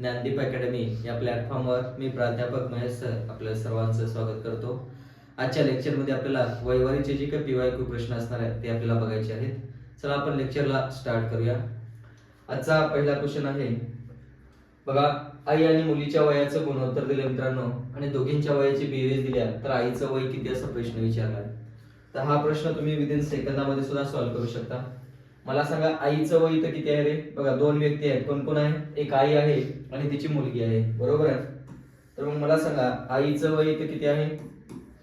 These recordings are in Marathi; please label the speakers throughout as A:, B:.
A: ज्ञानदीप अकॅडमी या प्लॅटफॉर्मवर मी प्राध्यापक महेश सर आपल्या सर्वांचं स्वागत करतो. आजच्या लेक्चरमध्ये आपल्याला वैवारीचे जे काही पीवाय क्यू प्रश्न असणार आहेत ते आपल्याला बघायचे आहेत. चला आपण लेक्चरला स्टार्ट करूया. आजचा पहिला क्वेश्चन आहे बघा आई आणि मुलीच्या वयाचं गुणोत्तर दिले मित्रांनो आणि दोघींच्या वयाची बेरीज दिल्या तर आईचं वय किती असा प्रश्न विचारला तर हा प्रश्न तुम्ही विदिन सेकंदामध्ये सुद्धा सॉल्व्ह करू शकता. मला सांगा आईचं वय इथं किती आहे रे? बघा दोन व्यक्ती आहेत. कोण कोण आहे? एक आई आहे आणि तिची मुलगी आहे. बरोबर आहे? तर मग मला सांगा आईचं वय इथं किती आहे?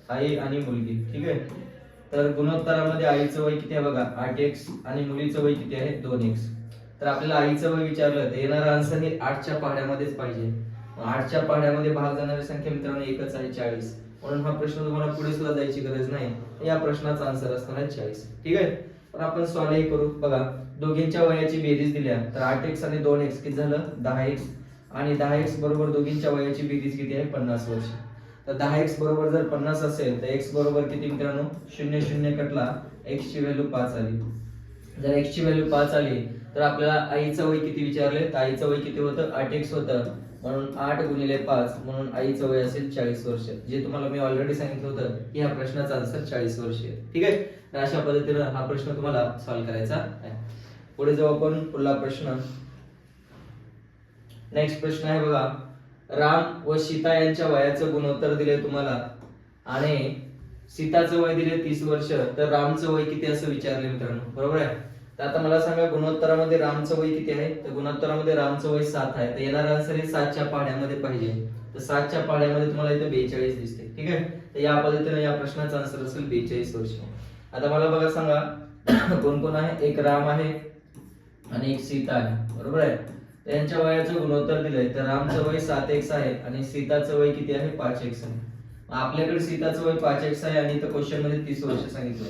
A: आई आणि मुलगी. ठीक आहे? तर गुणोत्तरामध्ये आईचं वय किती आहे बघा? आठ एक्स आणि मुलीचं वय किती आहे? दोन एक्स तर आपल्याला आईचं वय विचारलं तर येणारा आन्सर हे आठच्या पहाड्यामध्येच पाहिजे. आठच्या पहाड्यामध्ये भाग जाणारी संख्या मित्रांनो एकच आहे चाळीस. म्हणून हा प्रश्न तुम्हाला पुढे सुद्धा जायची गरज नाही. या प्रश्नाचा आन्सर असणार आहे चाळीस. ठीक आहे? पण आपण सॉल्व्ह करू. बघा दोघींच्या वयाची बेरीज दिल्या. तर आठ एक्स आणि दोन एक्स किती झालं? दहा एक्स आणि दहा एक्स बरोबर दोघींच्या वयाची बेरीज किती आहे? पन्नास वर्ष. तर दहा एक्स बरोबर जर पन्नास असेल तर एक्स बरोबर किती मित्रांनो? शून्य शून्य कटला. एक्स ची व्हॅल्यू पाच आली. जर एक्स ची व्हॅल्यू पाच आली तर आपल्याला आईचं वय किती विचारले? तर आईचं वय किती होतं? आठ एक्स होतं. म्हणून आठ गुणिले पाच म्हणून आईचं वय असेल चाळीस वर्ष. जे तुम्हाला मी ऑलरेडी सांगितलं होतं की ह्या प्रश्नाचा आन्सर चाळीस वर्ष ठीक आहे? तर अशा पद्धतीनं हा प्रश्न तुम्हाला सॉल्व्ह करायचा आहे. पुढे जाऊ आपण पुढला प्रश्न. नेक्स्ट प्रश्न आहे बघा. राम व सीता यांच्या वयाचं गुणोत्तर दिले तुम्हाला. आणि सीताचं वय दिले तीस वर्ष. तर रामचं वय किती असं विचारले मित्रांनो? बरोबर आहे? तर आता मला सांगा गुणोत्तरामध्ये रामचं वय किती आहे? तर गुणोत्तरामध्ये रामचं वय सात आहे. तर येणार आन्सर हे सातच्या पाढ्यामध्ये पाहिजे. तर सातच्या पाढ्यामध्ये तुम्हाला इथे बेचाळीस दिसते ठीक आहे? तर या पद्धतीने या प्रश्नाचा आन्सर असेल बेचाळीस वर्ष. आता मला बघा सांगा. कोण कोण आहे? एक राम आहे आणि एक सीता आहे. बरोबर आहे? त्यांच्या वयाचं गुणोत्तर दिलंय. तर रामचं वय सात एक्स आहे आणि सीताचं वय किती आहे? पाच एक्स आहे. आपल्याकडे सीताचं वय पाच एक्स आहे आणि इथं क्वेश्चनमध्ये तीस वर्ष सांगितलं.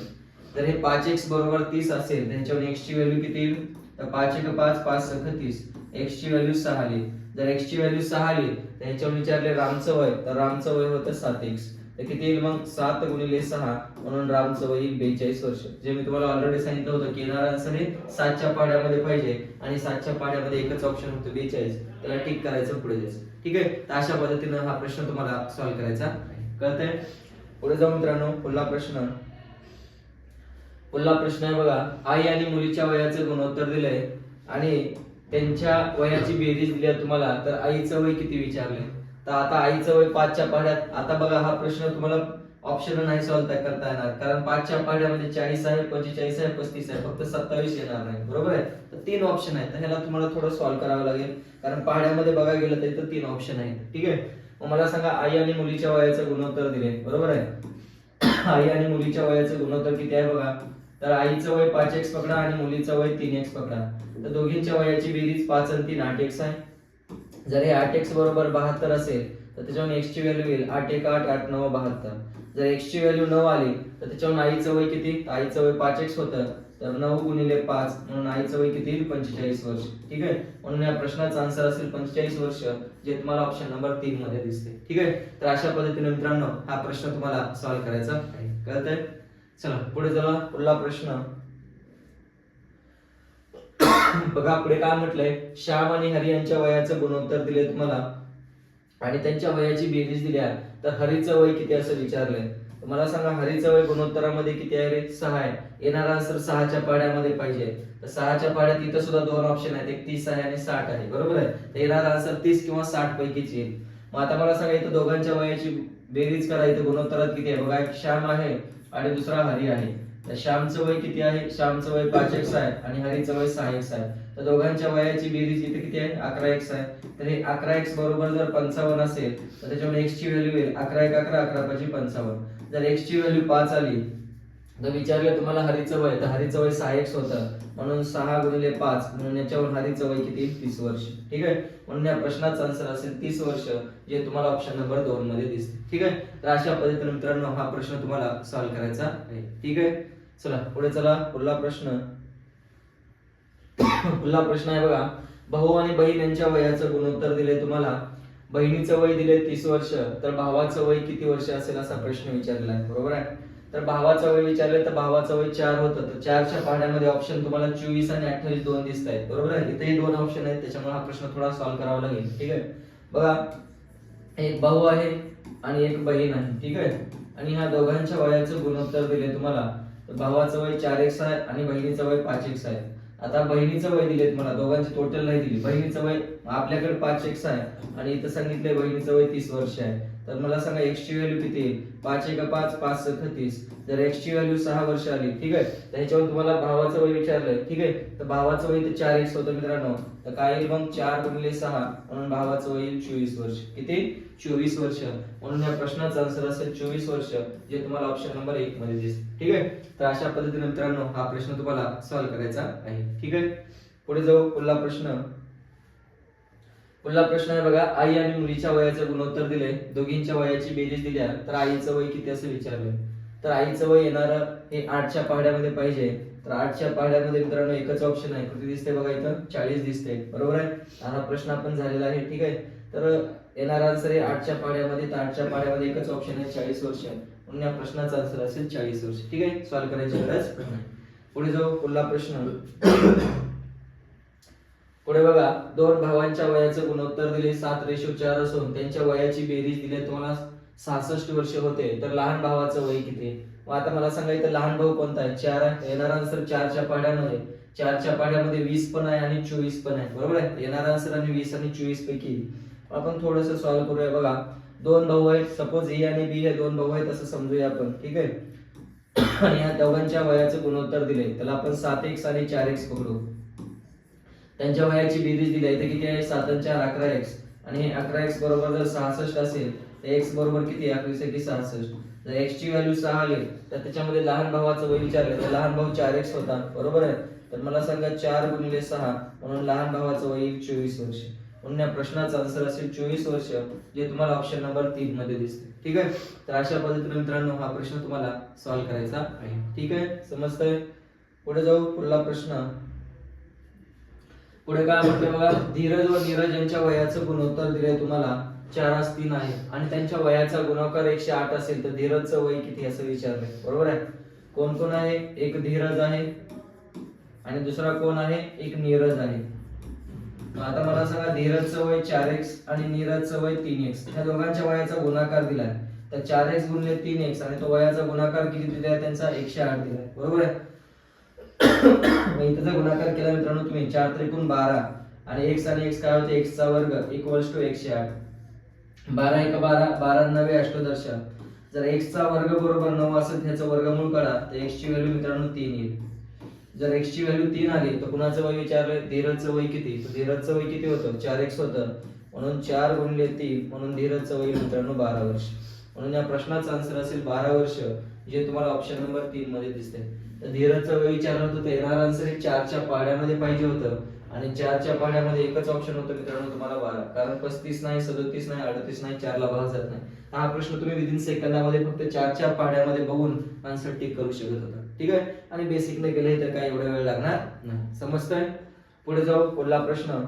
A: तर हे पाच एक्स बरोबर तीस असेल त्यांच्यावर एक्स ची व्हॅल्यू किती येईल? तर पाच एक पाच पाच सख तीस. एक्स ची व्हॅल्यू सहा आली. जर एक्स ची व्हॅल्यू सहा आली तर ह्याच्यावर विचारले रामचं वय तर रामचं वय होतं सात एक्स तर किती येईल मग? सात गुणिले सहा. म्हणून रामचं वय येईल बेचाळीस वर्ष. जे मी तुम्हाला ऑलरेडी सांगितलं होतं की येणार आन्सर हे सातच्या पाड्यामध्ये पाहिजे. आणि सातच्या पाड्यामध्ये एकच ऑप्शन होतं बेचाळीस. त्याला टिक करायचं पुढे जायचं. ठीक आहे? तर अशा पद्धतीनं हा प्रश्न तुम्हाला सॉल्व्ह करायचा कळतंय? पुढे जाऊ मित्रांनो. पुढला प्रश्न. पुढला प्रश्न आहे बघा. आई आणि मुलीच्या वयाचं गुणोत्तर दिलंय आणि त्यांच्या वयाची बेरीज दिली आहे तुम्हाला. तर आईचं वय किती विचारले तर आता आईचं वय पाचच्या पाड्यात आता बघा हा प्रश्न तुम्हाला ऑप्शन नाही सॉल्व्ह करता येणार. कारण पाचच्या पाड्यामध्ये चाळीस आहे पंचेचाळीस आहे पस्तीस आहे. फक्त सत्तावीस येणार नाही. बरोबर आहे? तर तीन ऑप्शन आहेत. तर ह्याला तुम्हाला थोडं सॉल्व्ह करावं लागेल. कारण पाड्यामध्ये बघा गेलं तर तीन ऑप्शन आहेत. ठीक आहे? मग मला सांगा आई आणि मुलीच्या वयाचं गुणोत्तर दिले बरोबर आहे? आई आणि मुलीच्या वयाचं गुणोत्तर किती आहे बघा? तर आईचं वय पाच एक्स पकडा आणि मुलीचं वय तीन एक्स पकडा. तर दोघींच्या वयाची बेरीज पाच आणि तीन आठ एक्स आहे. जर हे आठ एक्स बरोबर बहात्तर असेल तर त्याच्यावर एक्सची व्हॅल्यू येईल आठ एक आठ आठ नऊ बहात्तर. जर एक्सची व्हॅल्यू नऊ आली तर त्याच्यावर आईचं वय किती? आईचं वय पाच एक्स होतं. तर नऊ गुणिले पाच म्हणून आईचं वय किती? येईल पंचेचाळीस वर्ष. ठीक आहे? म्हणून या प्रश्नाचा आन्सर असेल पंचेचाळीस वर्ष जे तुम्हाला ऑप्शन नंबर तीन मध्ये दिसते. ठीक आहे? तर अशा पद्धतीने मित्रांनो हा प्रश्न तुम्हाला सॉल्व्ह करायचा आहे. कळतंय? चला पुढे चला पुढला प्रश्न. बघा पुढे काय म्हटलंय? श्याम आणि हरी यांच्या वयाचं गुणोत्तर दिले तुम्हाला आणि त्यांच्या वयाची बेरीज दिल्या तर हरीचं वय किती असं विचारलंय? मला सांगा हरीचं वय गुणोत्तरामध्ये किती आहे रे? सहा आहे. येणारा आन्सर सहाच्या पाड्यामध्ये पाहिजे. तर सहाच्या पाड्यात इथं सुद्धा दोन ऑप्शन आहेत. एक तीस आहे आणि साठ आहे. बरोबर आहे? तर येणारा आन्सर तीस किंवा साठ पैकीच येईल. मग आता मला सांगा इथं दोघांच्या वयाची बेरीज करा. इथं गुणोत्तरात किती आहे? बघा एक श्याम आहे आणि दुसरा हरी आहे. तर श्यामचं वय किती आहे? श्यामचं वय पाच एक्स आहे आणि हरीचं वय सहा एक्स आहे तर दोघांच्या वयाची बेरीज इथे किती आहे? अकरा एक्स आहे तर हे अकरा एक्स बरोबर जर पंचावन्न असेल तर त्याच्यामुळे एक्सची व्हॅल्यू येईल. अकरा एक अकरा अकरा पाचशे पंचावन्न. जर एक्सची व्हॅल्यू पाच आली जर विचारलं तुम्हाला हरीचं वय तर हरीचं वय सहा एक्स होतं. म्हणून सहा गुणिले पाच म्हणून याच्यावर हरीचं वय किती? तीस वर्ष. ठीक आहे? म्हणून या प्रश्नाचा आन्सर असेल तीस वर्ष जे तुम्हाला ऑप्शन नंबर दोन मध्ये दिसते. ठीक आहे? तर अशा पद्धतीने मित्रांनो हा प्रश्न तुम्हाला सॉल्व्ह करायचा आहे. ठीक आहे? चला पुढे चला. पुढला प्रश्न. पुढला प्रश्न आहे बघा. भाऊ आणि बहीण यांच्या वयाचं गुणोत्तर दिले तुम्हाला. बहिणीचं वय दिले तीस वर्ष तर भावाचं वय किती वर्ष असेल असा प्रश्न विचारलेला आहे बरोबर आहे? तर भावाचं वय विचारलं तर भावाचं वय चार होतं. तर चारच्या पाहण्यामध्ये ऑप्शन तुम्हाला चोवीस आणि अठ्ठावीस दोन दिसत आहेत बरोबर आहे? इथेही दोन ऑप्शन आहेत. त्याच्यामुळे हा प्रश्न थोडा सॉल्व्ह करावा लागेल. ठीक आहे? बघा. एक भाऊ आहे आणि एक बहीण आहे. ठीक आहे? आणि ह्या दोघांच्या वयाचं गुणोत्तर दिले तुम्हाला. भावाचं वय चार एक्स आहे आणि बहिणीचं वय पाच एक्स आहे. आता बहिणीचं वय दिले तुम्हाला दोघांची टोटल नाही दिली. बहिणीचं वय आपल्याकडे पाच एक्स आहे. आणि इथं सांगितलंय बहिणीचं वय तीस वर्ष आहे. तर मला सांगा एक्स ची व्हॅल्यू किती येईल? पाच एक पाच पाच सख तीस. जर एक्स ची व्हॅल्यू सहा वर्ष आली ठीक आहे? तर ह्याच्यावर तुम्हाला भावाचं वय विचारलंय ठीक आहे? तर भावाचं वय ते चार एक्स होतं मित्रांनो. तर काय येईल मग? चार गुणिले सहा. म्हणून भावाचं वय येईल चोवीस वर्ष. किती? चोवीस वर्ष. म्हणून या प्रश्नाचा आन्सर असेल चोवीस वर्ष जे तुम्हाला ऑप्शन नंबर एक मध्ये दिस ठीक आहे? तर अशा पद्धतीने मित्रांनो हा प्रश्न तुम्हाला सॉल्व्ह करायचा आहे. ठीक आहे? पुढे जाऊ पुढला प्रश्न. पुढला प्रश्न आहे बघा आई आणि मुलीच्या वयाचं गुणोत्तर दिले दोघींच्या वयाची बेरीज दिल्या तर आईचं वय किती असं विचारलं? तर आईचं वय येणार हे आठच्या पहाड्यामध्ये पाहिजे. तर आठच्या पहाड्यामध्ये मित्रांनो एकच ऑप्शन आहे किती दिसते बघा इथं? चाळीस दिसते. बरोबर आहे? हा प्रश्न आपण झालेला आहे ठीक आहे? तर येणार आन्सर हे आठच्या पाड्यामध्ये तर आठच्या पाड्यामध्ये एकच ऑप्शन आहे चाळीस वर्ष. म्हणून या प्रश्नाचा आन्सर असेल चाळीस वर्ष ठीक आहे? सॉल्व्ह करायची गरज पुढे जाऊ पुढला प्रश्न. पुढे बघा दोन भावांच्या वयाचं गुणोत्तर दिले सात रेशो चार असून त्यांच्या वयाची बेरीज दिली तुम्हाला सहासष्ट वर्ष होते. तर लहान भावाचं वय किती? मग आता मला सांगा इथं लहान भाऊ कोणता आहे? चार आहे. येणार आन्सर चारच्या पाड्यामध्ये. चारच्या पाड्यामध्ये वीस पण आहे आणि चोवीस पण आहे. बरोबर आहे? येणार आन्सर आणि वीस आणि चोवीस पैकी. आपण थोडस सॉल्व्ह करूया. बघा दोन भाऊ आहेत. सपोज ए आणि बी हे दोन भाऊ आहेत असं समजूया आपण. ठीक आहे? आणि या दोघांच्या वयाचं गुणोत्तर दिले. त्याला आपण सात एक्स आणि चार एक्स पकडू. त्यांच्या वयाची बेरीज दिली आहे. तर किती आहे? सात चार अकरा एक्स आणि अकरा एक्स बरोबर जर सहासष्ट असेल तर एक्स बरोबर किती आहे? अकवीस सहासष्ट. जर एक्सची व्हॅल्यू सहा आली तर त्याच्यामध्ये लहान भावाचं वय विचारलं तर लहान भाऊ चार एक्स होता. बरोबर आहे? तर मला सांगा चार गुणिले सहा म्हणून लहान भावाचं वय चोवीस वर्ष. म्हणून या प्रश्नाचा आन्सर असेल चोवीस वर्ष जे तुम्हाला ऑप्शन नंबर तीन मध्ये दिसते ठीक आहे? तर अशा पद्धतीने मित्रांनो हा प्रश्न तुम्हाला सॉल्व्ह करायचा आहे. ठीक आहे? समजतंय? पुढे जाऊ पुढला प्रश्न. पुढे काय म्हटलं बघा? धीरज व नीरज यांच्या वयाचं गुणोत्तर दिलंय तुम्हाला. चार आज तीन आहे. आणि त्यांच्या वयाचा गुणाकार एकशे आठ असेल तर धीरजचं वय किती असं विचारलंय. बरोबर आहे? कोण कोण आहे? एक धीरज आहे. आणि दुसरा कोण आहे? एक नीरज आहे. आता मला सांगा धीरजचं वय चार एक्स आणि नीरजचं वय तीन एक्स. ह्या दोघांच्या वयाचा गुणाकार दिलाय. तर चार एक्स गुणले तीन एक्स आणि तो वयाचा गुणाकार किती दिलाय? त्यांचा एकशे आठ दिलाय. बरोबर आहे? इथं जर गुणाकार केला मित्रांनो तुम्ही चार त्रिकोण बारा. आणि एक्स आणि एक्स काय होते? एक्स चा वर्ग इक्वल्स टू एकशे आठ. बारा एक बारा बारा नवे अष्टदश जर एक्सचा वर्ग बरोबर नऊ असेल त्याचं वर्गमूळ काढा तर एक्सची व्हॅल्यू मित्रांनो तीन येईल. जर एक्सची व्हॅल्यू तीन आली तर कुणाचं वय विचारलं? धीरजचं वय किती? तर धीरजचं वय किती होतं? चार एक्स होतं. म्हणून चार गुणले तीन म्हणून धीरजचं वय मित्रांनो बारा वर्ष. म्हणून या प्रश्नाचा आन्सर असेल बारा वर्ष जे तुम्हाला ऑप्शन नंबर तीन मध्ये दिसते तर धीरजचं विचार विचारलं तर येणार आन्सर हे चारच्या पाड्यामध्ये पाहिजे होतं. आणि चारच्या पाड्यामध्ये एकच ऑप्शन होतं मित्रांनो तुम्हाला बारा कारण पस्तीस नाही सदोतीस नाही अडतीस नाही चारला भाग जात नाही. हा प्रश्न तुम्ही विदिन सेकंदामध्ये फक्त चारच्या पाड्यामध्ये बघून आन्सर टिक करू शकत होता. ठीक आहे? आणि बेसिक नाही तर काय एवढा वेळ लागणार नाही. समजतंय? पुढे जाऊ पुढला प्रश्न.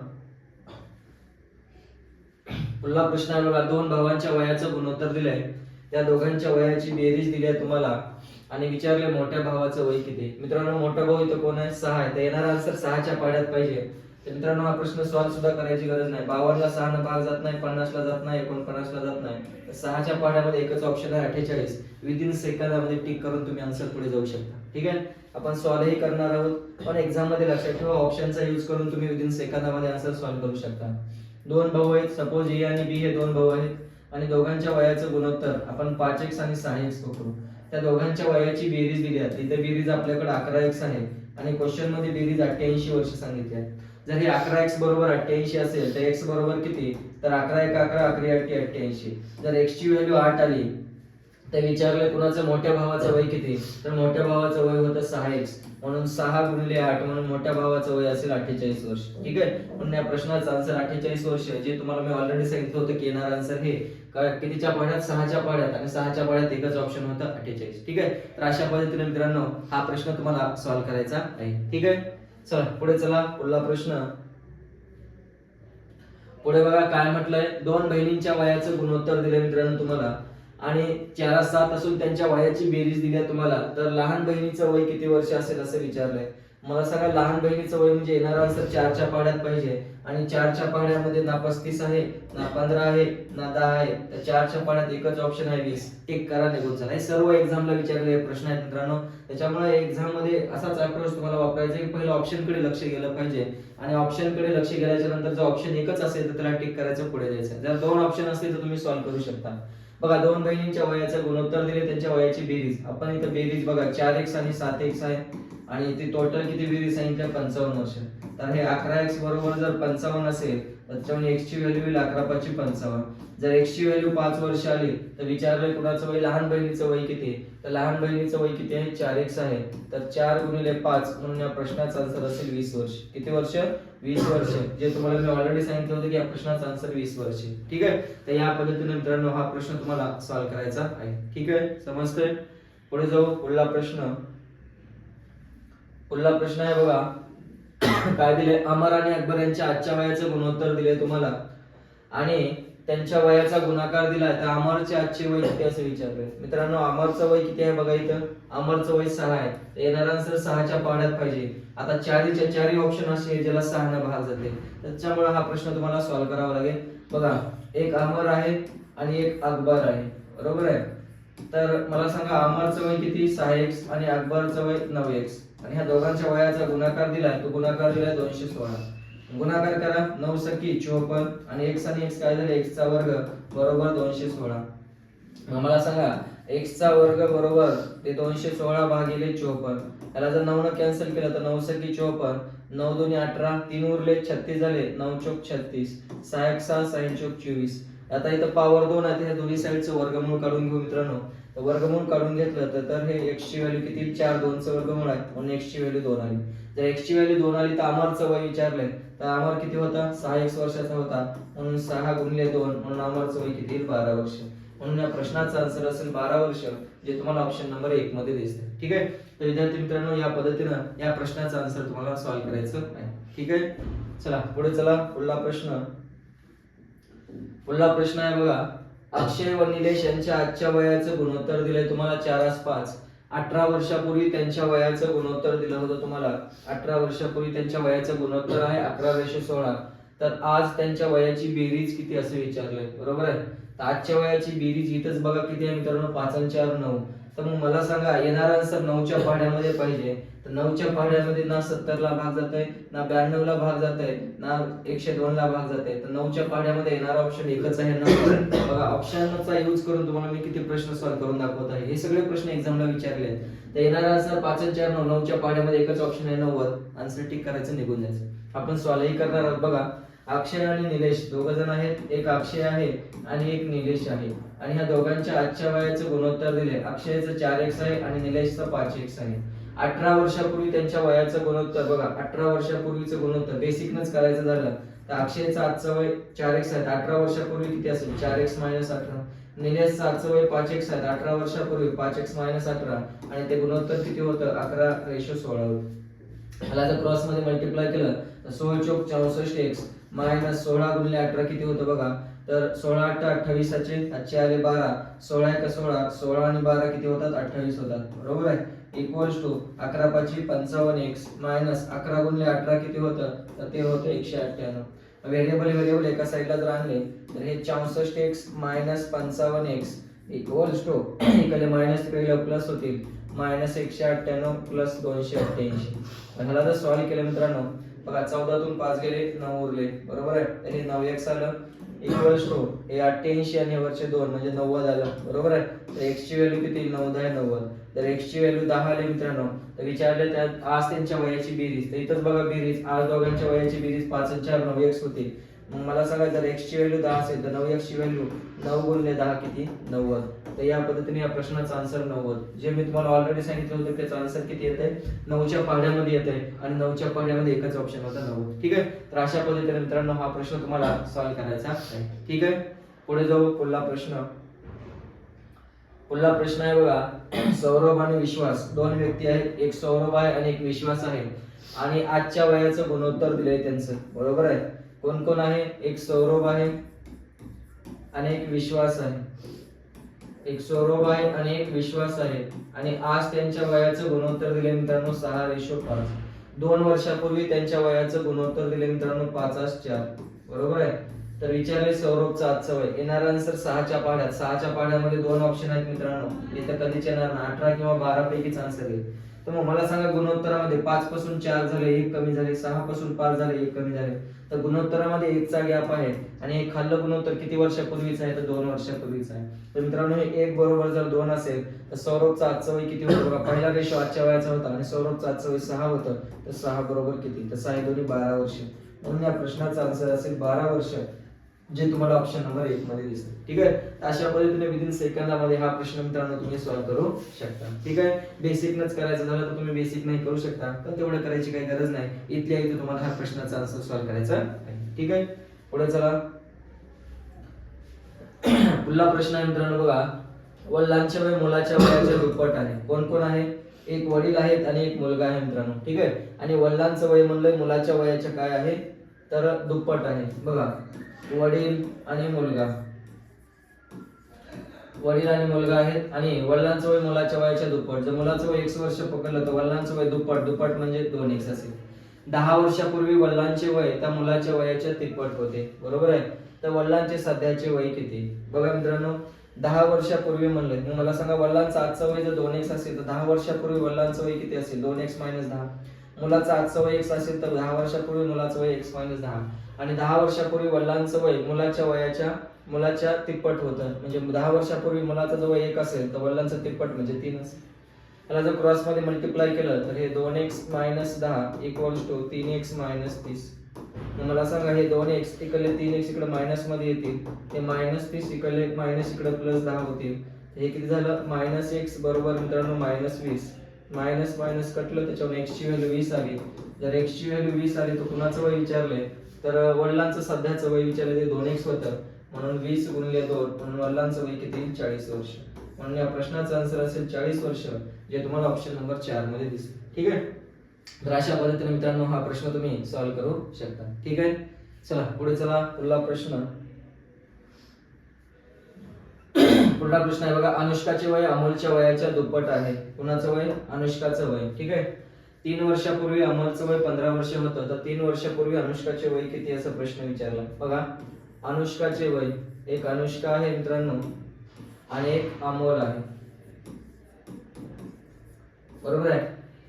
A: पुढला प्रश्न आहे बघा दोन भावांच्या वयाचं गुणोत्तर दिलंय. त्या दोघांच्या वयाची बेरीज दिली आहे तुम्हाला. आणि विचारले मोठ्या भावाचं वय किती? मित्रांनो मोठा भाऊ इथं कोण आहे? सहा आहे. तर येणारा आन्सर सहाच्या पाड्यात पाहिजे. तर मित्रांनो हा प्रश्न सॉल्व्ह सुद्धा करायची गरज नाही. बावनला सहा भाग जात नाही पन्नासला जात नाही एकोणपन्नासला जात नाही. तर सहाच्या पाड्यामध्ये एकच ऑप्शन आहे अठ्ठेचाळीस. विदिन सेकंदामध्ये टिक करून तुम्ही आन्सर पुढे जाऊ शकता. ठीक आहे? आपण सॉल्व्हही करणार आहोत. पण एक्झाममध्ये लक्षात ठेवा ऑप्शनचा यूज करून तुम्ही विदिन सेकंदामध्ये आन्सर सॉल्व्ह करू शकता. दोन भाऊ आहेत. सपोज ए आणि बी हे दोन भाऊ आहेत. आणि दोघांच्या वयाचं गुणोत्तर आपण पाच एक्स आणि सहा एक्स पकडू. त्या दोघांच्या वयाची बेरीज दिली जाते इथे बेरीज आपल्याकडे अकरा एक्स आहे. आणि क्वेश्चनमध्ये बेरीज अठ्ठ्याऐंशी वर्ष सांगितली आहे. जर हे अकरा एक्स बरोबर अठ्ठ्याऐंशी असेल तर एक्स बरोबर किती? तर अकरा एक अकरा अकरा अठ्ठी अठ्ठ्याऐंशी. जर एक्सची व्हॅल्यू आठ आली तर विचारलं कुणाचं मोठ्या भावाचं वय किती? तर मोठ्या भावाचं वय होतं सहा एक्स म्हणून सहा गुणिले आठ म्हणून मोठ्या भावाचं वय असेल अठ्ठेचाळीस वर्ष. ठीक आहे? म्हणून या प्रश्नाचं आन्सर अठ्ठेचाळीस वर्ष जे तुम्हाला मी ऑलरेडी सांगितलं होतं की येणार आन्सर हे कितीच्या पाड्यात? सहाच्या पाड्यात. आणि सहाच्या पाड्यात एकच ऑप्शन होतं अठ्ठेचाळीस. ठीक आहे? तर अशा पद्धतीने मित्रांनो हा प्रश्न तुम्हाला सॉल्व्ह करायचा आहे. ठीक आहे? चला पुढे चला. पुढला प्रश्न. पुढे बघा काय म्हटलंय? दोन बहिणींच्या वयाचं गुणोत्तर दिले मित्रांनो तुम्हाला. आणि चार सात असून त्यांच्या वयाची बेरीज दिली तुम्हाला तर लहान बहिणीचं वय किती वर्ष असेल असं विचारलंय. मला सांगा लहान बहिणीचं वय म्हणजे येणारा आन्सर चारच्या पाड्यात पाहिजे. आणि चारच्या पाड्यामध्ये ना पस्तीस आहे ना पंधरा आहे ना दहा आहे तर चारच्या पाड्यात एकच ऑप्शन आहे वीस. टिक करा निघून चला हे सर्व एक्झामला विचारलेले प्रश्न आहेत मित्रांनो. त्याच्यामुळे एक्झाममध्ये असाच अप्रोच तुम्हाला वापरायचा की पहिलं ऑप्शनकडे लक्ष गेलं पाहिजे. आणि ऑप्शनकडे लक्ष गेल्याच्यानंतर जर ऑप्शन एकच असेल तर त्याला टिक करायचं पुढे जायचं. जर दोन ऑप्शन असतील तर तुम्ही सॉल्व्ह करू शकता. बघा दोन बहिणींच्या वयाचं गुणोत्तर दिले त्यांच्या वयाची बेरीज. आपण इथं बेरीज बघा चार एक्स आणि सात एक्स आहे. आणि इथे टोटल किती बेरीज सांगितलं पंचावन्न वर्ष तर हे अकरा एक्स बरोबर जर पंचावन्न असेल तर त्याच्यामुळे एक्स ची व्हॅल्यू येईल अकरा पाचशे पंचावन्न. जर एक्स ची व्हॅल्यू पाच वर्ष आली तर विचारलं कुणाचं वय? लहान बहिणीचं वय किती तर लहान बहिणीचं वय किती आहे? चार एक्स आहे. तर चार गुणिले पाच म्हणून या प्रश्नाचा आन्सर असेल वीस वर्ष. किती वर्ष? वीस वर्ष. जे तुम्हाला मी ऑलरेडी सांगितलं होतं की या प्रश्नाचा आन्सर वीस वर्ष. ठीक आहे? तर या पद्धतीने मित्रांनो हा प्रश्न तुम्हाला सॉल्व्ह करायचा आहे. ठीक आहे? समजतंय? पुढे जाऊ. पुढला प्रश्न. पुढला प्रश्न आहे बघा. काय दिले अमर आणि अकबर यांच्या आजच्या वयाचं गुणोत्तर दिले तुम्हाला. आणि त्यांच्या वयाचा गुणाकार दिला तर अमरचे आजचे वय किती असं विचारलंय मित्रांनो अमरचं वय किती आहे बघा इथं. अमरचं वय सहा आहे. येणारा आन्सर सहाच्या पाण्यात पाहिजे. आता चारीच्या चारही ऑप्शन असे ज्याला सहानं भाग जाते. त्याच्यामुळे हा प्रश्न तुम्हाला सॉल्व्ह करावा लागेल. बघा एक अमर आहे आणि एक अकबर आहे. बरोबर आहे? तर मला सांगा अमरचं वय किती? सहा एक्स आणि अकबरचं वय नऊ एक्स आणि ह्या दोघांच्या वयाचा गुणाकार दिलाय तो गुणाकार दिलाय दोनशे सोळा. गुणाकार करा. नऊ सख्खी चोपन्न आणि एक्स आणि एक्स काय झाले एक्सचा वर्ग बरोबर दोनशे सोळा. मला सांगा एक्सचा वर्ग बरोबर ते दोनशे सोळा भागिले चोपन्न. त्याला जर नऊ न कॅन्सल केलं तर नऊ सख्खी चोपन्न. नऊ दोन्ही अठरा तीन उरले छत्तीस झाले नऊ चोक छत्तीस. सहा एक सहा साईन चोक चोवीस. आता इथं पॉवर दोन आहे ह्या दोन्ही साईडचं वर्गमूळ काढून घेऊ मित्रांनो. तर वर्गमूळ काढून घेतलं तर हे एक्सची व्हॅल्यू किती? चार दोनचं वर्गमूळ आहे. म्हणून एक्सची व्हॅल्यू दोन आली. जर एक्सची व्हॅल्यू दोन आली तर अमरचं वय विचारलंय. तर अमर किती होता? सहा एक वर्षाचा होता. म्हणून सहा गुणले दोन म्हणून अमरचं वय किती? येईल? बारा वर्ष. म्हणून या प्रश्नाचा आन्सर असेल बारा वर्ष जे तुम्हाला ऑप्शन नंबर एक मध्ये दिसते ठीक आहे? तर विद्यार्थी मित्रांनो या पद्धतीनं या प्रश्नाचा आन्सर तुम्हाला सॉल्व्ह करायचं आहे. ठीक आहे? चला पुढे चला. पुढला प्रश्न. पुढला प्रश्न आहे बघा. अक्षय व निलेश यांच्या आजच्या वयाचं गुणोत्तर दिलंय तुम्हाला चार आस पाच. अठरा वर्षापूर्वी त्यांच्या वयाचं गुणोत्तर दिलं होतं तुम्हाला. अठरा वर्षापूर्वी त्यांच्या वयाचं गुणोत्तर आहे अकरा रेशो सोळा. तर आज त्यांच्या वयाची बेरीज किती असं विचारलंय? बरोबर आहे? आजच्या वयाची बेरीज इथंच बघा किती आहे मित्रांनो? पाच आणि चार नऊ. तर मग मला सांगा येणारा आन्सर नऊच्या पाड्यामध्ये पाहिजे. तर नऊच्या पहाड्यामध्ये ना सत्तरला भाग जात आहे ना ब्याण्णव ला भाग जात आहे ना एकशे दोन ला भाग जात आहे तर नऊच्या पाढ्यामध्ये येणारा ऑप्शन एकच आहे ना? बघा ऑप्शनचा यूज करून तुम्हाला मी किती प्रश्न सॉल्व्ह करून दाखवत आहे. हे सगळे प्रश्न एक्झामला विचारले तर येणारा आन्सर पाच चार नऊ. नऊच्या पहाड्यामध्ये एकच ऑप्शन आहे नव्वद. आन्सर टिक करायचं निघून जायचं. आपण सॉल्व्हही करणार आहोत. बघा अक्षय आणि निलेश दोघ जण आहेत. एक अक्षय आहे आणि एक निलेश आहे. आणि ह्या दोघांच्या आजच्या वयाचं गुणोत्तर दिले अक्षयचं चार एक्स आहे आणि निलेशचं पाच एक्स आहे. अठरा वर्षापूर्वी त्यांच्या वयाचं गुणोत्तर बघा. अठरा वर्षापूर्वीचं गुणोत्तर. बेसिकनच करायचं झालं. तर अक्षयचं आजचं वय चार एक्स आहे. अठरा वर्षापूर्वी किती असेल? चार एक्स मायनस अठरा. निलेशचं आजचं वय पाच एक्स आहे. अठरा वर्षापूर्वी पाच एक्स मायनस अठरा. आणि ते गुणोत्तर किती होतं? अकरा रेशो सोळा होतं. ह्याला जर क्रॉसमध्ये मल्टिप्लाय केलं तर सोळ चौक चौसष्ट एक्स मायनस सोळा गुणिले अठरा किती होतं बघा? तर सोळा अठरा अठ्ठावीसाचे आजचे आले बारा. सोळा एक सोळा. सोळा आणि बारा किती होतात? अठ्ठावीस होतात. बरोबर आहे? इक्वल्स टू अकरा पाचशे पंचावन्न एक्स मायनस अकरा गुणिले अठरा किती होतं? तर ते होतं एकशे अठ्ठ्याण्णव. व्हेरिएबल व्हेरिएबल एका साईडला जर आणले तर हे चौसष्ट एक्स मायनस पंचावन्न एक्स इक्वल्स टू इकडे मायनस तिकडे प्लस होतील. मायनस एकशे अठ्ठ्याण्णव प्लस दोनशे अठ्ठ्याऐंशी. ह्याला जर सॉल्व्ह केलं मित्रांनो बघा चौदातून पाच गेले नऊ उरले. बरोबर आहे? तर हे नऊ एक्स आलं इक्वल्स टू हे अठ्ठ्याऐंशी आणि वरचे दोन म्हणजे नव्वद आलं. बरोबर आहे? तर एक्सची व्हॅल्यू किती? नऊ दहा नव्वद. तर एक्सची व्हॅल्यू दहा आली मित्रांनो. तर विचारले त्यात आज त्यांच्या वयाची बेरीज. तर इथंच बघा बेरीज. आज दोघांच्या वयाची बेरीज पाच आणि चार नऊ एक्स होती. मग मला सांगा जर एक्सची व्हॅल्यू दहा असेल तर नऊ एक्सची व्हॅल्यू नऊ गुणले दहा किती? नव्वद. तर या पद्धतीने या प्रश्नाचा आन्सर नव्वद. जे मी तुम्हाला ऑलरेडी सांगितलं होतं त्याचा आन्सर किती येत आहे नऊच्या पाहण्यामध्ये येत आहे आणि नऊच्या पाहण्यामध्ये एकच ऑप्शन होता नव्वद ठीक आहे? तर अशा पद्धतीने मित्रांनो हा प्रश्न तुम्हाला सॉल्व्ह करायचा आहे. ठीक आहे? पुढे जाऊ. पुढला प्रश्न. पुढला प्रश्न आहे बघा. सौरभ आणि विश्वास. दोन व्यक्ती आहेत. एक सौरभ आहे आणि एक विश्वास आहे. आणि आजच्या वयाचं गुणोत्तर दिलंय त्यांचं. बरोबर आहे? कोण कोण आहे? एक सौरभ आहे आणि एक विश्वास आहे. एक सौरभ आहे आणि एक विश्वास आहे. आणि आज त्यांच्या वयाचं गुणोत्तर दिले मित्रांनो सहा रेशो पाच. दोन वर्षापूर्वी त्यांच्या वयाचं गुणोत्तर दिले मित्रांनो पाच आज चार. बरोबर आहे? तर विचारले सौरभचा आजचा वय. येणार आन्सर सहाच्या पाड्यात. सहाच्या पाड्यामध्ये दोन ऑप्शन आहेत मित्रांनो. इथं कधीच येणार ना अठरा किंवा बारा पैकीच आन्सर येईल तर मग मला सांगा गुणोत्तरामध्ये पाच पासून चार झाले एक कमी झाले सहा पासून पाच झाले एक कमी झाले. तर गुणोत्तरामध्ये एकचा गॅप आहे आणि हे खाल्लं गुणोत्तर किती वर्षापूर्वीच आहे? तर दोन वर्षापूर्वीच आहे. तर मित्रांनो हे एक बरोबर जर दोन असेल तर सौरभचा आजचा वय किती होतो? बघा पहिला रेशो आजच्या वयाचा होता आणि सौरभचा आजचा वय सहा होतं. तर सहा बरोबर किती? तर सहा दोन्ही बारा वर्ष. म्हणून या प्रश्नाचा आन्सर असेल बारा वर्ष. जे तुम्हाला ऑप्शन नंबर एक मध्ये दिसते. ठीक आहे? अशा पद्धतीने विदिन सेकंदामध्ये हा प्रश्न मित्रांनो तुम्ही सॉल्व्ह करू शकता. ठीक आहे? बेसिकनच करायचं झालं तर तुम्ही बेसिक नाही करू शकता. पण तेवढं करायची काही गरज नाही. इथल्या इथे तुम्हाला हा प्रश्नाचा आन्सर सॉल्व्ह करायचा आहे. ठीक आहे? पुढे चला. पुढला प्रश्न आहे मित्रांनो बघा. वडिलांच्या वय मुलाच्या वयाच्या दुप्पट आहे कोण कोण आहे? एक वडील आहेत आणि एक मुलगा आहे मित्रांनो. ठीक आहे? आणि वडिलांचं वय म्हणलं मुलाच्या वयाच्या काय आहे? तर दुप्पट आहे. बघा वडील आणि मुलगा. वडील आणि मुलगा आहेत आणि वडिलांचं वय मुलाच्या वयाच्या दुप्पट. जर मुलाचं वय एक वर्ष पकडलं तर वडिलांचं वय दुप्पट. दुप्पट म्हणजे दोन एक्स असेल. दहा वर्षापूर्वी वडिलांचे वय त्या मुलाच्या वयाच्या तिप्पट होते. बरोबर आहे? तर वडिलांचे सध्याचे वय किती? बघा मित्रांनो दहा वर्षापूर्वी म्हणलं. मला सांगा वडिलांचं आजचं वय जर दोन एक्स असेल तर दहा वर्षापूर्वी वडिलांचं वय किती असेल? दोन एक्स मायनस दहा. मुलाचं आजचं वय एक्स असेल तर दहा वर्षापूर्वी मुलाचं वय एक्स मायनस दहा. आणि दहा वर्षापूर्वी वडिलांचं वय मुलाच्या वयाच्या मुलाच्या तिप्पट होतं. म्हणजे दहा वर्षापूर्वी मुलाचं जर वय एक असेल तर वडिलांचं तिप्पट म्हणजे तीन असेल. त्याला जर क्रॉसमध्ये मल्टिप्लाय केलं तर हे दोन एक्स मायनस दहा इक्वल्स टू तीन एक्स मायनस तीस. मला सांगा हे दोन एक्स इकडले तीन एक्स इकडे मायनसमध्ये येतील. ते मायनस तीस इकडले मायनस इकडे प्लस दहा होतील. हे किती झालं? मायनस एक्स बरोबर मित्रांनो मायनस वीस. मायनस मायनस कटलं त्याच्यावर एक्सची व्हॅल्यू वीस आली. जर एक्सची व्हॅल्यू वीस आली तर कुणाचं वय विचारले? तर वडिलांचं सध्याचं वय विचारलं ते दोन एक्स होतं. म्हणून वीस गुणले दोन म्हणून वडिलांचं वय किती? चाळीस वर्ष. म्हणून या प्रश्नाचं आन्सर असेल चाळीस वर्ष जे तुम्हाला ऑप्शन नंबर चारमध्ये दिसेल. ठीक आहे? तर अशा पद्धतीने मित्रांनो हा प्रश्न तुम्ही सॉल्व्ह करू शकता. ठीक आहे? चला पुढे चला पुढला प्रश्न. पुढला प्रश्न आहे. बघा अनुष्काचे वय अमोलच्या वयाच्या दुप्पट आहे. कुणाचं वय? अनुष्काचं वय. ठीक आहे? तीन वर्षापूर्वी अमोलचं वय पंधरा वर्ष होतं. तर तीन वर्षापूर्वी अनुष्काचे वय किती? असा प्रश्न विचारला. बघा अनुष्काचे वय. एक अनुष्का आहे मित्रांनो. आणि एक अमोल आहे. बरोबर आहे?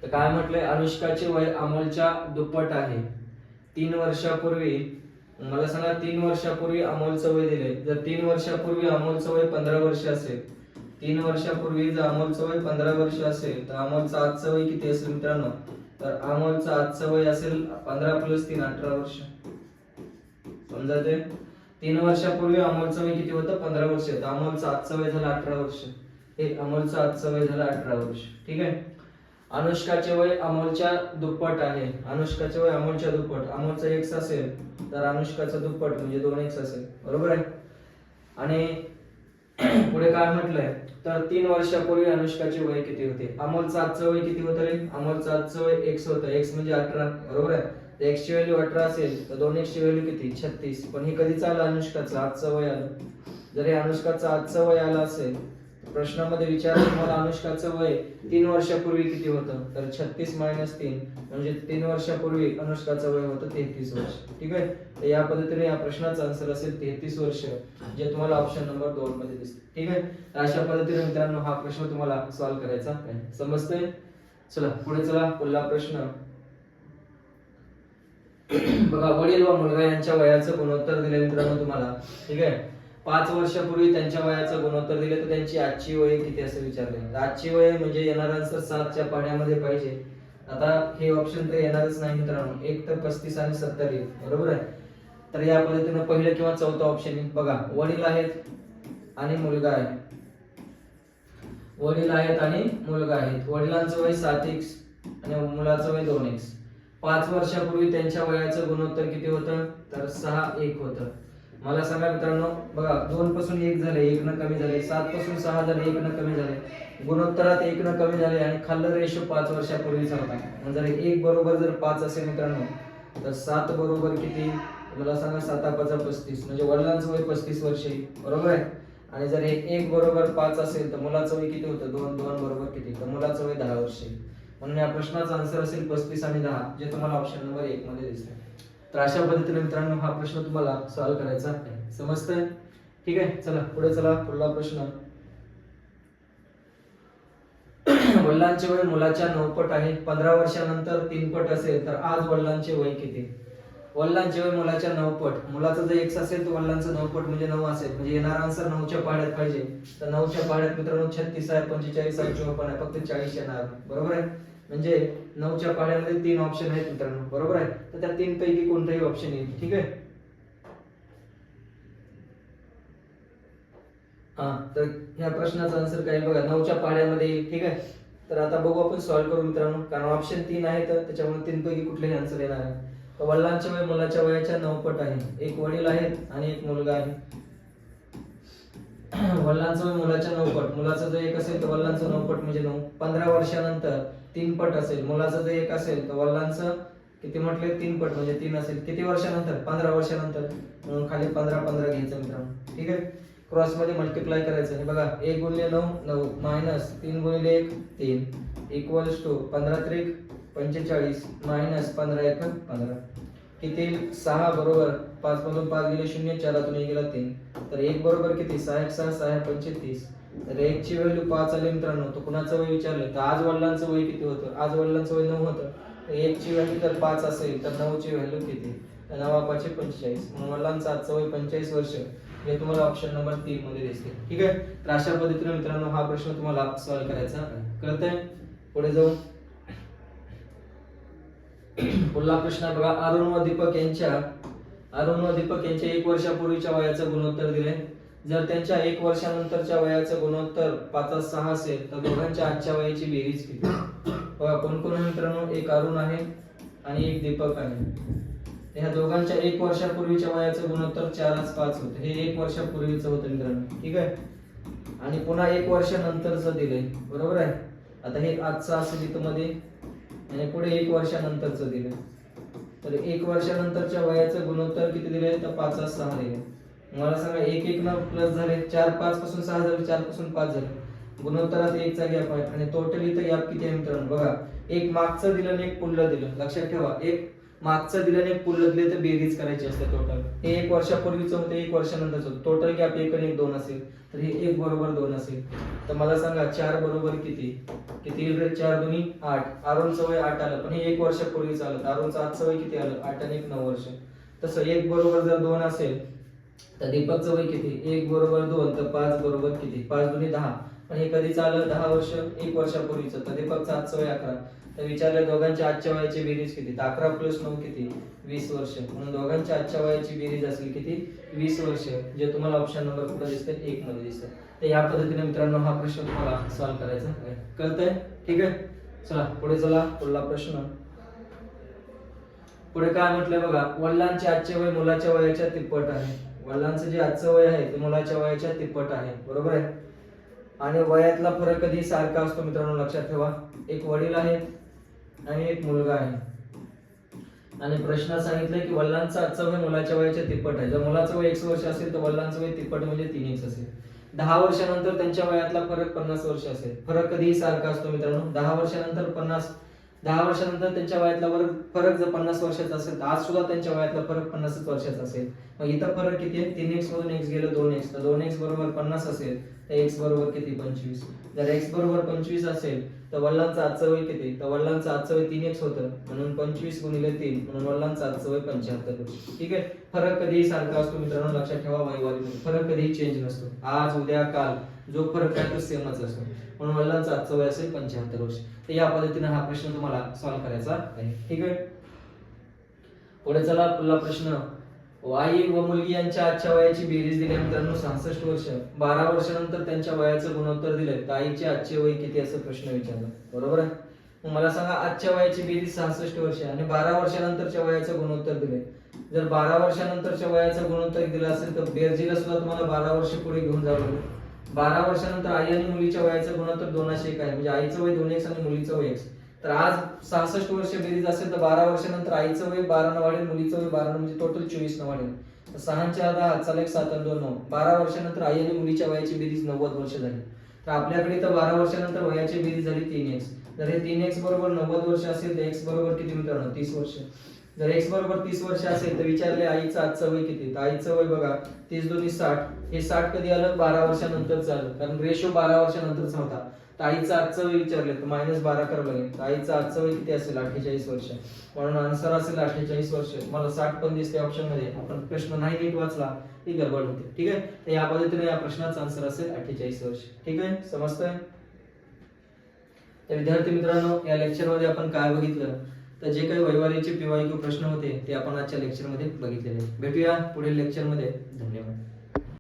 A: तर काय म्हटलंय? अनुष्काचे वय अमोलच्या दुप्पट आहे. तीन वर्षापूर्वी मला सांगा तीन वर्षापूर्वी अमोल चवय दिले. जर तीन वर्षापूर्वी अमोल चवय पंधरा वर्ष असेल तीन वर्षापूर्वी जर अमोल चवय पंधरा वर्ष असेल तर अमोलचं आजचं वय किती असेल मित्रांनो? तर अमोलचं आजचं वय असेल पंधरा प्लस तीन अठरा वर्ष. समजा ते? तीन वर्षापूर्वी अमोलचं वय किती होतं? पंधरा वर्ष तर अमोलचं आजचं वय झालं अठरा वर्ष. हे अमोलचं आजचं वय झालं अठरा वर्ष. ठीक आहे? अनुष्काचे वय अमोलच्या दुप्पट आहे. अनुष्काचे वय अमोलच्या दुप्पट. अमोलचं एक्स असेल तर अनुष्काचं दुप्पट म्हणजे दोन एक्स असेल बरोबर आहे? आणि पुढे काय म्हटलंय? तर तीन वर्षापूर्वी अनुष्काचे वय किती होते? अमोलचं आजचं वय किती होतं रे? अमोलचं आजचं वय एक्स होतं. एक्स म्हणजे अठरा. बरोबर आहे? तर एक्सची व्हॅल्यू अठरा असेल तर दोन एक्सची व्हॅल्यू किती? छत्तीस. पण हे कधी आलं अनुष्काचं आजचं वय आलं. जर हे अनुष्काचं आजचं वय आलं असेल प्रश्नामध्ये विचारलं तुम्हाला अनुष्काचं वय तीन वर्षापूर्वी किती होतं? तर छत्तीस मायनस तीन म्हणजे तीन वर्षापूर्वी अनुष्काचं वय होतं तेहतीस वर्ष. ठीक आहे? तर या पद्धतीने या प्रश्नाचा आन्सर असेल तेहतीस वर्ष जे तुम्हाला ऑप्शन नंबर दोन मध्ये दिसते. ठीक आहे? तर अशा पद्धतीने मित्रांनो हा प्रश्न तुम्हाला सॉल्व्ह करायचा आहे. समजतंय? चला पुढे चला. पुढला प्रश्न. बघा वडील व मुलगा यांच्या वयाचं गुणोत्तर दिले मित्रांनो तुम्हाला. ठीक आहे? पाच वर्षापूर्वी त्यांच्या वयाचं गुणोत्तर दिले तर त्यांची आजची वय किती असं विचारले आजची वय म्हणजे येणार आन्सर सातच्या पाण्यामध्ये पाहिजे. आता हे ऑप्शन तर येणारच नाही मित्रांनो. एक तर पस्तीस आणि सत्तर येईल. बरोबर आहे? तर या पद्धतीनं पहिलं किंवा चौथं ऑप्शन येईल. बघा वडील आहेत आणि मुलगा आहे. वडील आहेत आणि मुलगा आहेत वडिलांचं वय सात एक्स आणि मुलाचं वय दोन एक्स पाच वर्षापूर्वी त्यांच्या वयाचं गुणोत्तर किती होतं? तर सहा एक होतं. मला सांगा मित्रांनो बघा दोन पासून एक झाले एक न कमी झाले सात पासून सहा झाले एक न कमी झाले. गुणोत्तरात एक न कमी झाले आणि खाल्लं रेशो पाच वर्षापूर्वीचा होता. म्हणजे जर एक बरोबर जर पाच असेल मित्रांनो तर सात बरोबर किती? मला सांगा साता पाचा पस्तीस. म्हणजे वडिलांचं वय पस्तीस वर्ष. बरोबर आहे? आणि जर हे एक बरोबर पाच असेल तर मुलाचं वय किती होतं? दोन दोन बरोबर किती? तर मुलाचं वय दहा वर्षे. म्हणून या प्रश्नाचा आन्सर असेल पस्तीस आणि दहा जे तुम्हाला ऑप्शन नंबर एक मध्ये दिसतं तर अशा पद्धतीने मित्रांनो हा प्रश्न तुम्हाला सॉल्व्ह करायचा आहे. समजतंय? ठीक आहे चला पुढे चला पुढला प्रश्न. वडिलांचे वय मुलाच्या नऊ पट आहे पंधरा वर्षानंतर तीन पट असेल तर आज वडिलांचे वय किती? वडिलांचे वय मुलाच्या नऊ पट मुलाचं जर एक्स असेल तर वडिलांचं नऊ पट म्हणजे नऊ असेल. म्हणजे येणार आन्सर नऊच्या पाड्यात पाहिजे. तर नऊच्या पाड्यात मित्रांनो छत्तीस आहे पंचेचाळीस आहे चोपन्न आहे फक्त चाळीस येणार. बरोबर आहे? म्हणजे नऊच्या पाड्यामध्ये तीन ऑप्शन आहेत मित्रांनो. बरोबर आहे? तर त्या तीन पैकी कोणताही ऑप्शन येईल. ठीक आहे? हा तर ह्या प्रश्नाचा आन्सर काय बघा नऊच्या पाड्यामध्ये येईल. ठीक आहे? तर आता बघू आपण सॉल्व्ह करू मित्रांनो. कारण ऑप्शन तीन आहे तर त्याच्यामुळे तीन पैकी कुठलेही आन्सर येणार आहे वडिलांच्या वय मुलाच्या वयाच्या नऊपट आहे. एक वडील आहेत आणि एक मुलगा आहे. वडिलांचं वय मुलाच्या नऊपट मुलाचं जर एक असेल तर वडिलांचं नऊपट म्हणजे नऊ. पंधरा वर्षानंतर तीन पट असेल. मुलाचं जर एक असेल तर वडिलांचं किती म्हटले? तीन पट म्हणजे तीन असेल. किती वर्षानंतर? पंधरा वर्षानंतर. म्हणून खाली पंधरा पंधरा घ्यायचं मित्रांनो. ठीक आहे? क्रॉसमध्ये मल्टिप्लाय करायचं. हे बघा एक गुणिले नऊ नऊ मायनस तीन गुणिले एक तीन. इक्वल्स टू पंधरा त्रिक पंचेचाळीस मायनस पंधरा एक पंधरा. किती? सहा बरोबर. पाच मधून पाच गेले शून्य चारातून एक गेला तीन. तर एक बरोबर किती? सहा एक सहा सहा पंचेतीस. तर एक ची व्हॅल्यू पाच आली मित्रांनो तो कुणाचं वय विचारलं तर आज वडिलांचं वय किती होतं? आज वडिलांचं वय नऊ होतं. तर एक ची व्हॅल्यू तर पाच असेल तर नऊची व्हॅल्यू किती? तर नवा पाचशे पंचेचाळीस. म्हणून वडिलांचं आजचं वय पंचेचाळीस वर्ष. हे तुम्हाला ऑप्शन नंबर तीन मध्ये दिसते. ठीक आहे? तर अशा पद्धतीने मित्रांनो हा प्रश्न तुम्हाला सॉल्व्ह करायचा. कळतंय? पुढे जाऊ पुढला प्रश्न आहे बघा. अरुण व दीपक यांच्या अरुण व दीपक यांच्या एक वर्षापूर्वीच्या वयाचं गुणोत्तर दिले जर त्यांच्या एक वर्षानंतरच्या वयाचं गुणोत्तर पाच सहा असेल तर दोघांच्या आजच्या वयाची बेरीज किती? कोणकोण मित्रांनो? एक अरुण आहे आणि एक दीपक आहे. ह्या दोघांच्या एक वर्षापूर्वीच्या वयाचं गुणोत्तर चारच पाच होतं. हे एक वर्षापूर्वीचं होतं मित्रांनो. ठीक आहे? आणि पुन्हा एक वर्षानंतरचं दिलंय. बरोबर आहे? आता हे आजचं असेल इथं मध्ये आणि पुढे एक वर्षानंतरचं दिलंय. तर एक वर्षानंतरच्या वयाचं गुणोत्तर किती दिले तर पाच सहा दिले मला सांगा एक एक नऊ प्लस झाले चार पाच पासून सहा झाले चारपासून पाच झाले. गुणोत्तरात एकचा गॅप आहे आणि टोटल इथं गॅप किती आहे मित्रांनो? बघा एक मागचं दिलं आणि एक पुढलं दिलं. लक्षात ठेवा एक मागचं दिलं आणि एक पुढलं दिलं तर बेरीज करायची असते टोटल हे एक वर्षापूर्वीचं होतं एक वर्षानंतरच होतं. टोटल गॅप एक आणि एक दोन असेल. तर हे एक बरोबर दोन असेल. तर मला सांगा चार बरोबर किती? किती येईल चार दोन्ही आठ. आरोन सवय आठ आलं पण हे एक वर्षापूर्वीच आलं. तर अरुणचं सवय किती आलं? आठ आणि एक नऊ वर्ष. तसं एक बरोबर जर दोन असेल तर दीपकचं वय किती? एक बरोबर दोन तर पाच बरोबर किती? पाच दोन्ही दहा. पण हे कधी आलं दहा वर्ष एक वर्षापूर्वीचं. तर दीपकचं आजचं वय अकरा. तर विचारलं दोघांच्या आजच्या वयाची बेरीज किती? तर अकरा प्लस नऊ किती? वीस वर्ष. म्हणून दोघांच्या आजच्या वयाची बेरीज असेल किती? वीस वर्ष. जे तुम्हाला ऑप्शन नंबर कुठं दिसतं एक मध्ये दिसतं तर या पद्धतीने मित्रांनो हा प्रश्न तुम्हाला सॉल्व्ह करायचा. आहे कळतंय? ठीक आहे? चला पुढे चला. पुढला प्रश्न. पुढे काय म्हटलंय बघा? वडिलांचे आजचे वय मुलाच्या वयाच्या तिप्पट आहे. वडिलांचं जे आजचं वय आहे ते मुलाच्या वयाच्या तिप्पट आहे. बरोबर आहे? आणि वयातला फरक कधी सारखा असतो मित्रांनो लक्षात ठेवा. एक वडील आहे आणि एक मुलगा आहे. आणि प्रश्न सांगितलं की वडिलांचं आजचं वय मुलाच्या वयाच्या तिप्पट आहे. जर मुलाचं वय एकशे वर्ष असेल तर वडिलांचं वय तिप्पट म्हणजे तीन एक्स असेल. दहा वर्षानंतर त्यांच्या वयातला फरक पन्नास वर्ष असेल. फरक कधीही सारखा असतो मित्रांनो. दहा वर्षानंतर पन्नास दहा वर्षानंतर त्यांच्या वयातला फरक फरक जर पन्नास वर्षाचा असेल तर आज सुद्धा त्यांच्या वयातला फरक पन्नासच वर्षाचा असेल. मग इथं फरक किती आहे? तीन एक्स मधून एक्स गेलं दोन एक्स तर दोन एक्स बरोबर पन्नास असेल तर एक्स बरोबर किती? पंचवीस. जर एक्स बरोबर पंचवीस असेल तर वडिलांचं आजचं वय किती? तर वडिलांचं आजचं वय तीन एक्स होतं. म्हणून पंचवीस गुणिले तीन. म्हणून वडिलांचं आजचं वय पंच्याहत्तर. ठीक आहे? फरक कधीही सारखा असतो मित्रांनो लक्षात ठेवा वयवारी फरक कधीही चेंज नसतो. आज उद्या काल जो फरक आहे तो सेमच असतो. म्हणून वडिलांचं आजचं वय असेल पंच्याहत्तर वर्ष. तर या पद्धतीने हा प्रश्न तुम्हाला सॉल्व्ह करायचा आहे. ठीक आहे? पुढे चला पुढला प्रश्न. आई व मुलगी यांच्या आजच्या वयाची बेरीज दिली मित्रांनो सहासष्ट वर्ष. बारा वर्षानंतर त्यांच्या वयाचं गुणोत्तर दिले तर आईचे आजचे वय किती असं प्रश्न विचारला. बरोबर आहे? मला सांगा आजच्या वयाची बेरीज सहासष्ट वर्ष आणि बारा वर्षानंतरच्या वयाचं गुणोत्तर दिले जर बारा वर्षानंतरच्या वयाचं गुणोत्तर दिलं असेल तर बेरजीला सुद्धा तुम्हाला बारा वर्ष पुढे घेऊन जावं लागेल. बारा वर्षानंतर आई आणि मुलीच्या वयाचं गुणोत्तर दोनशे एक आहे. म्हणजे आईचं वय दोन एक्स आणि मुलीचं वय एक्स तर आज सहासष्ट वर्ष बेरीज असेल तर बारा वर्षानंतर आईचं वय बारा न वाढेल मुलीचं वय बारा म्हणजे टोटल चोवीस न वाढेल.
B: सहा चार दहा चाल एक सात आणि दोन नऊ. बारा वर्षानंतर आई आणि मुलीच्या वयाची बेरीज नव्वद वर्ष झाली. तर आपल्याकडे तर बारा वर्षानंतर वयाची बेरीज झाली तीन एक्स जर हे तीन एक्स बरोबर नव्वद वर्ष असेल तर एक्स बरोबर किती मित्रांनो? तीस वर्ष. जर एक्स बरोबर तीस वर्ष असेल तर विचारले आईचं आजचं वय किती? तर आईचं वय बघा तीस दोन्ही साठ. हे साठ कधी आलं? बारा वर्षानंतर आलं. कारण रेशो बारा वर्षानंतरचा होता. ताईचा आजचा आजचं वय तर मायनस बारा करावं लागेल. ताईचा आजचा वय किती असेल? अठ्ठेचाळीस वर्ष. म्हणून आन्सर असेल अठ्ठेचाळीस वर्ष. मला साठ पण दिसते ऑप्शनमध्ये. आपण प्रश्न नाही नीट वाचला ती गडबड होते. ठीक आहे? तर या पद्धतीने या प्रश्नाचा आन्सर असेल अठ्ठेचाळीस वर्ष. ठीक आहे? समजतंय? तर विद्यार्थी मित्रांनो या लेक्चरमध्ये आपण काय बघितलं? तर जे काही वैवारीचे पीवायक्यू प्रश्न होते ते आपण आजच्या लेक्चरमध्ये बघितलेले भेटूया पुढील लेक्चरमध्ये. धन्यवाद.